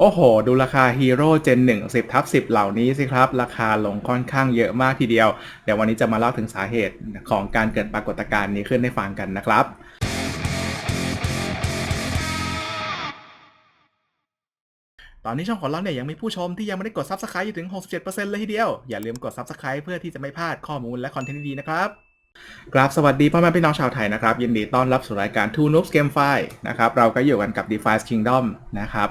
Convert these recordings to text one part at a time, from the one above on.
โอ้โห ดูราคาฮีโร่เจน1 10ทับ10 เหล่านี้สิครับ ราคาลงค่อนข้างเยอะมากทีเดียว เดี๋ยววันนี้จะมาเล่าถึงสาเหตุของการเกิดปรากฏการณ์นี้ขึ้นให้ฟังกันนะครับตอนนี้ช่องของเราเนี่ยยังมีผู้ชมที่ยังไม่ได้กด Subscribe อยู่ถึง 67%เลยทีเดียว อย่าลืมกด Subscribe เพื่อที่จะไม่พลาดข้อมูลและคอนเทนต์ดีๆนะครับ ครับสวัสดีพ่อแม่พี่น้องชาวไทยนะครับ ยินดีต้อนรับสู่รายการ Two Noobs Game f i นะครับเราก็อยู่กันกับ DeFi Kingdom นะครับ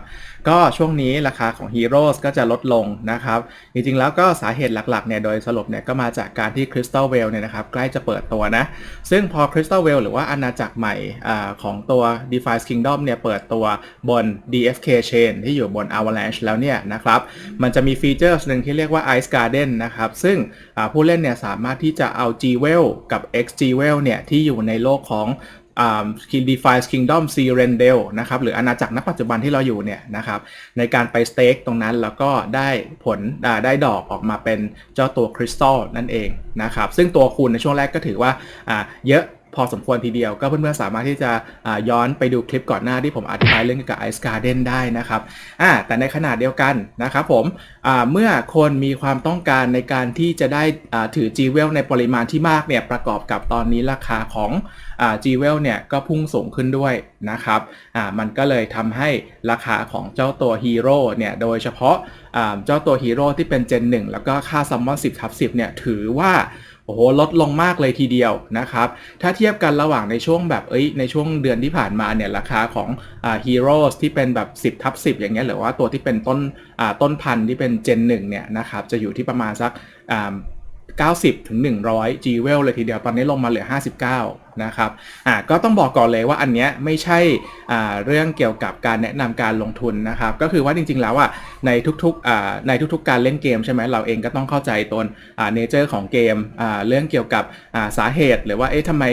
ก็ช่วงนี้ราคาของ Heroes ก็จะลดลงนะครับ จริงๆแล้วก็สาเหตุหลักๆเนี่ยโดยสรุปเนี่ยก็มาจากการที่ Crystal Well เนี่ยนะครับใกล้จะเปิดตัวนะ ซึ่งพอ Crystal Well หรือว่าอาณาจักรใหม่อของตัว DeFi Kingdom เนี่ยเปิดตัวบน DFK Chain ที่อยู่บน Avalanche แล้วเนี่ยนะครับมันจะมีฟีเจอร์หนึ่งที่เรียกว่า Ice Garden นะครับซึ่งผู้เล่นเนี่ยสามารถที่จะเอา G Well กับ X G Well เนี่ยที่อยู่ในโลกของอ่า DeFi Kingdom C Rendel นะครับหรืออาณาจักรณปัจจุบันที่เราอยู่เนี่ยนะครับในการไปสเต็กตรงนั้นแล้วก็ได้ผลได้ดอกออกมาเป็นเจ้าตัวคริสตัลนั่นเองนะครับซึ่งตัวคูณในช่วงแรกก็ถือว่าเยอะ พอสมควรทีเดียว ก็เพื่อนๆสามารถที่จะย้อนไปดูคลิปก่อนหน้าที่ผมอธิบายเรื่องเกี่ยวกับ Ice Garden ได้นะครับแต่ในขณะเดียวกันนะครับผมเมื่อคนมีความต้องการในการที่จะได้ถือ G w e l ในปริมาณที่มากเนี่ยประกอบกับตอนนี้ราคาของอ่า G w e l เนี่ยก็พุ่งสูงขึ้นด้วยนะครับมันก็เลยทำให้ราคาของเจ้าตัวฮีโร่เนี่ยโดยเฉพาะเจ้าตัวฮีโร่ที่เป็น Gen 1 แล้วก็ค่าซัมมอน10ทับ10เนี่ยถือว่า โอ้โหลดลงมากเลยทีเดียวนะครับ ถ้าเทียบกันระหว่างในช่วงแบบเอ้ยในช่วงเดือนที่ผ่านมาเนี่ยราคาของอ่าฮีโร่ที่เป็นแบบ 10ทับ10 อย่างเงี้ยหรือว่าตัวที่เป็นต้นอ่าต้นพันธุ์ที่เป็นเจนหนึ่งเนี่ยนะครับจะอยู่ที่ประมาณสักอ่า90ถึง100 G w e l เลยทีเดียวตอนนี้ลงมาเหลือ 59นะครับอ่าก็ต้องบอกก่อนเลยว่าอันเนี้ยไม่ใช่อ่าเรื่องเกี่ยวกับการแนะนำการลงทุนนะครับ ก็คือว่าจริงๆแล้วอะในทุกๆอ่าในทุกๆการเล่นเกมใช่ไหมเราเองก็ต้องเข้าใจตัวอ่าเนเจอร์ของเกมอ่าเรื่องเกี่ยวกับอ่าสาเหตุ หรือว่าเอ๊ะทำไม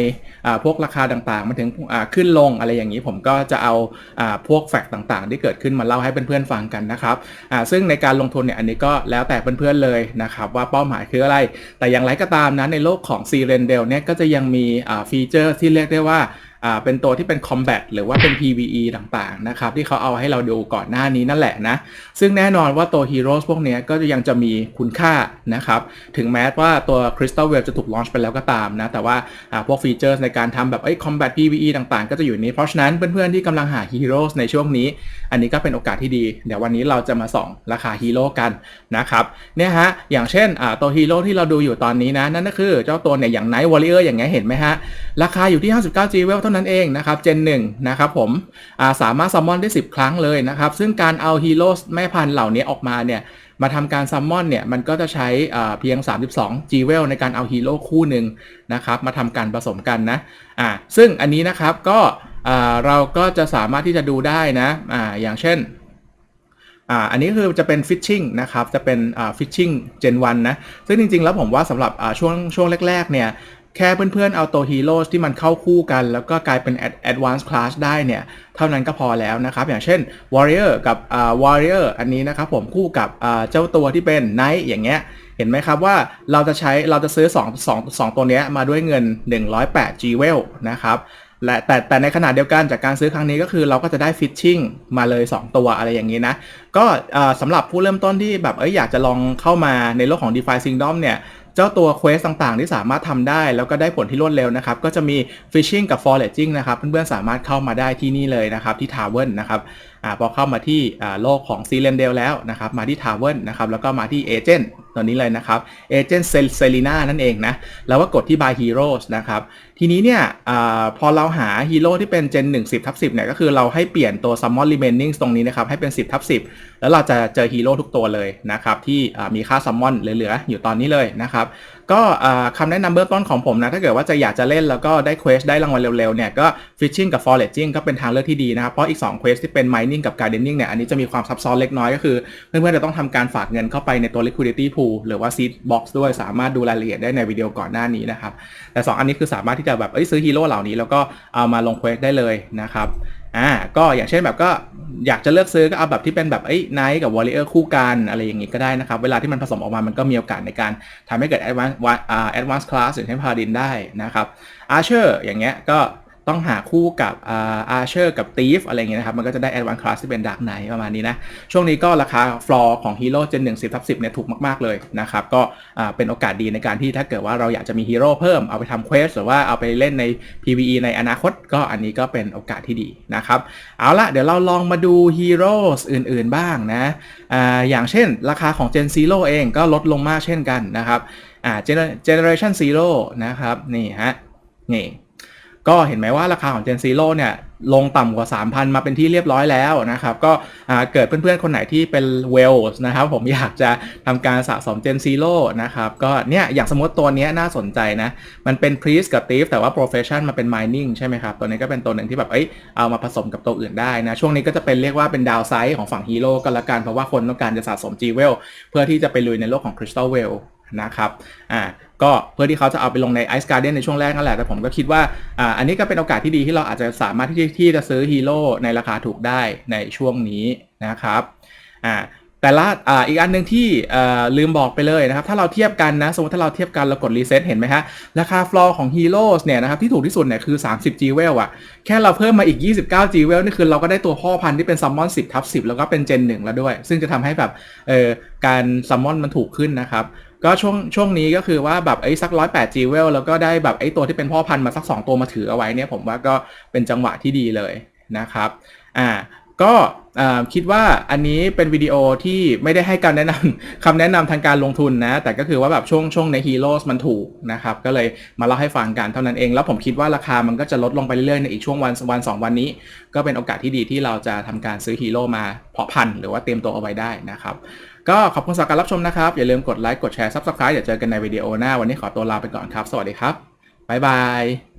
อ่าพวกราคาต่างๆมันถึงอ่าขึ้นลงอะไรอย่างนี้ผมก็จะเอาอ่าพวกแฟกต์ต่างๆ ที่เกิดขึ้นมาเล่าให้เพื่อนๆฟังกันนะครับอ่าซึ่งในการลงทุนเนี่ยอันนี้ก็แล้วแต่เพื่อนๆเลยนะครับว่าเป้าหมายคืออะไร แต่อย่างไรก็ตามนะในโลกของ c r e n d e l เนี่ยก็จะยังมีอ่าฟีเจอร์ที่เรียกได้ว่า อ่าเป็นตัวที่เป็น combat หรือว่าเป็น PVE ต่างๆนะครับที่เขาเอาให้เราดูก่อนหน้านี้นั่นแหละนะ ซึ่งแน่นอนว่าตัว Heroes พวกนี้ก็ยังจะมีคุณค่านะครับถึงแม้ว่าตัว Crystal Wave จะถูกลอนช์ไปแล้วก็ตามนะ แต่ว่าอ่าพวกฟีเจอร์ในการทำแบบไอ้ combat PVE ต่างๆ ก็จะอยู่นี้ เพราะฉะนั้นเพื่อนๆที่กำลังหา Heroes ในช่วงนี้ อันนี้ก็เป็นโอกาสที่ดี เดี๋ยววันนี้เราจะมาส่องราคาฮีโร่กันนะครับเนี่ยฮะอย่างเช่นอ่าตัวฮีโร่ที่เราดูอยู่ตอนนี้นะนั่นก็คือเจ้าตัวเนี่ยอย่าง Night Warrior อย่างเงี้ยเห็นไหมฮะราคาอยู่ที่ 59 G w e l เท่านั้นเองนะครับ Gen 1นะครับผมาสามารถซัมมอนได้ 10 ครั้งเลยนะครับซึ่งการเอาฮีโร่แม่พันธุ์เหล่านี้ออกมาเนี่ยมาทำการซัมมอนเนี่ยมันก็จะใช้อ่เพียง 32 G w e l ในการเอาฮีโร่คู่หนึ่งนะครับมาทำการผสมกันนะอ่าซึ่งอันนี้นะครับก็เราก็จะสามารถที่จะดูได้นะอ่าอย่างเช่นอ่าอันนี้คือจะเป็นฟิชชิ่งนะครับจะเป็นอ่าฟิชชิ่งเจนวันนะซึ่งจริงๆ แล้วผมว่าสำหรับอ่าช่วงช่วงแรกๆเนี่ย แค่เพื่อนๆเอาตัวฮีโร่ที่มันเข้าคู่กัน แล้วก็กลายเป็น Advanced Class ได้เนี่ย เท่านั้นก็พอแล้วนะครับ อย่างเช่น Warrior กับอ่า Warrior อันนี้นะครับผมคู่กับอ่าเจ้าตัวที่เป็น Knight อย่างเงี้ยเห็นไหมครับว่าเราจะใช้เราจะซื้อ2 2 2ตัวเนี้ยมาด้วยเงิน 108 G w e l นะครับและแต่แต่ในขณะเดียวกันจากการซื้อครั้งนี้ก็คือเราก็จะได้ฟิชชิ่งมาเลย 2 ตัวอะไรอย่างนี้นะ ก็สำหรับผู้เริ่มต้นที่แบบเอยอยากจะลองเข้ามาในโลกของ DeFi Kingdom เนี่ย เจ้าตัวเควสต่างๆ ที่สามารถทำได้แล้วก็ได้ผลที่รวดเร็วนะครับ ก็จะมี Fishing กับ Foraging นะครับ เพื่อนๆ สามารถเข้ามาได้ที่นี่เลยนะครับ ที่ Tavern นะครับ อ่าพอเข้ามาที่อ่าโลกของ c ีเลนเดลแล้วนะครับมาที่ Tavern นะครับแล้วก็มาที่ Agent ตัวนี้เลยนะครับ Agent c e l i n a นั่นเองนะแล้วก็กดที่ by Heroes นะครับทีนี้เนี่ยอพอเราหาฮีโร่ที่เป็น Gen 1 10ทับ10เนี่ยก็คือเราให้เปลี่ยนตัว Summon Remaining ตรงนี้นะครับให้เป็น 10ทับ10 แล้วเราจะเจอฮีโร่ทุกตัวเลยนะครับที่มีค่า Summon เหลือ ๆ อยู่ตอนนี้เลยนะครับก็คำแนะนำเบื้องต้นของผมนะถ้าเกิดว่าจะอยากจะเล่นแล้วก็ได้เควสได้รางวัลเร็ว ๆ เนี่ยก็ Fishing กับ Foraging ก็เป็นทางเลือกที่ดีนะครับ เพราะอีก2เควสที่เป็น Mining กับ Gardening เนี่ยอันนี้จะมีความซับซ้อนเล็กน้อยก็คือ เพื่อนๆจะต้องทำการฝากเงินเข้าไปในตัว Liquidity Pool หรือว่า Seed Box ด้วยสามารถดูรายละเอียดได้ในวิดีโอก่อนหน้านี้นะครับแต่ 2 อันนี้คือสามารถที่จะแบบเอ้ยซื้อฮีโร่เหล่านี้แล้วก็เอามาลงเควสได้เลยนะครับอ่าก็อย่างเช่นแบบก็อยากจะเลือกซื้อก็เอาแบบที่เป็นแบบไอ้ไนท์กับวอลเลอร์คู่กันอะไรอย่างงี้ก็ได้นะครับ เวลาที่มันผสมออกมามันก็มีโอกาสในการทำให้เกิด advanced อ่า advanced class อย่างเช่นพาดินได้นะครับ archer อย่างเงี้ยก็ ต้องหาคู่กับอาร์เชอร์กับตีฟอะไรเงี้ยนะครับ มันก็จะได้แอดวานคลาสที่เป็นดาร์กไนประมาณนี้นะ ช่วงนี้ก็ราคาฟลอร์ของฮีโร่เจนหนึ่งสิบทับสิบเนี่ยถูกมาก ๆ เลยนะครับ ก็เป็นโอกาสดีในการที่ถ้าเกิดว่าเราอยากจะมีฮีโร่เพิ่มเอาไปทำเควสหรือว่าเอาไปเล่นใน PVE ในอนาคต ก็อันนี้ก็เป็นโอกาสที่ดีนะครับ เอาละเดี๋ยวเราลองมาดูฮีโร่อื่น ๆ บ้างนะออย่างเช่น ราคาของ Gen Zero เองก็ลดลงมากเช่นกันนะครับอ่า Gener- Generation Zero นะครับนี่ฮะนี่ ก็เห็นไหมว่าราคาของ Gen Zero เนี่ยลงต่ำกว่า 3,000 มาเป็นที่เรียบร้อยแล้วนะครับ ก็เกิดเพื่อนๆ คนไหนที่เป็น w e l l s นะครับ ผมอยากจะทำการสะสม Gen Zero นะครับ ก็เนี่ย อย่างสมมติตัวนี้น่าสนใจนะ มันเป็น Priest กับ Thief แต่ว่า Profession มาเป็น Mining ใช่ไหมครับ ตัวนี้ก็เป็นตัวหนึ่งที่แบบเอ้ยเอามาผสมกับตัวอื่นได้นะ ช่วงนี้ก็จะเป็นเรียกว่าเป็นดาวไซด์ของฝั่งฮีโร่ก็แล้วกันเพราะว่าคนต้องการจะสะสม G w e l l เพื่อที่จะไปลุยในโลกของ Crystal w e l l นะครับอ่าก็เพื่อที่เขาจะเอาไปลงใน Ice Garden ในช่วงแรกนั่นแหละ แต่ผมก็คิดว่าอ่าอันนี้ก็เป็นโอกาสที่ดีที่เราอาจจะสามารถที่ที่จะซื้อฮีโร่ในราคาถูกได้ในช่วงนี้นะครับอ่าแต่ละอ่าอีกอันหนึ่งที่อ่าลืมบอกไปเลยนะครับ ถ้าเราเทียบกันนะ สมมติถ้าเราเทียบกันเรากดรีเซ็ตเห็นไหมฮะ ราคาฟลอร์ของฮีโร่เนี่ยนะครับที่ถูกที่สุดเนี่ยคือ 30 G w e l อะแค่เราเพิ่มมาอีก 29 G w e l นี่คือเราก็ได้ตัวพ่อพันธุ์ที่เป็นซัมมอน 10 ทับ 10 แล้วก็เป็นเจน 1 แล้วด้วย ซึ่งจะทำให้แบบเออการซัมมอนมันถูกขึ้นนะครับ ก็ช่วงช่วงนี้ก็คือว่าแบบไอ้สักร้อยแปดจีเวลแล้วก็ได้แบบไอ้ตัวที่เป็นพ่อพันธุ์มาสัก2ตัวมาถือเอาไว้เนี่ยผมว่าก็เป็นจังหวะที่ดีเลยนะครับ อ่า ก็คิดว่าอันนี้เป็นวิดีโอที่ไม่ได้ให้การแนะนำคำแนะนำทางการลงทุนนะ แต่ก็คือว่าแบบช่วงช่วงในฮีโร่มันถูกนะครับ ก็เลยมาเล่าให้ฟังกันเท่านั้นเอง แล้วผมคิดว่าราคามันก็จะลดลงไปเรื่อยๆ ในอีกช่วงวันวันสองวันนี้ ก็เป็นโอกาสที่ดีที่เราจะทำการซื้อฮีโร่มาเพาะพันธุ์หรือว่าเตรียมตัวเอาไว้ได้นะครับ ก็ขอบคุณสำหรับการรับชมนะครับ อย่าลืมกดไลค์กดแชร์ Subscribe เดี๋ยวเจอกันในวิดีโอหน้าวันนี้ขอตัวลาไปก่อนครับ สวัสดีครับบ๊ายบาย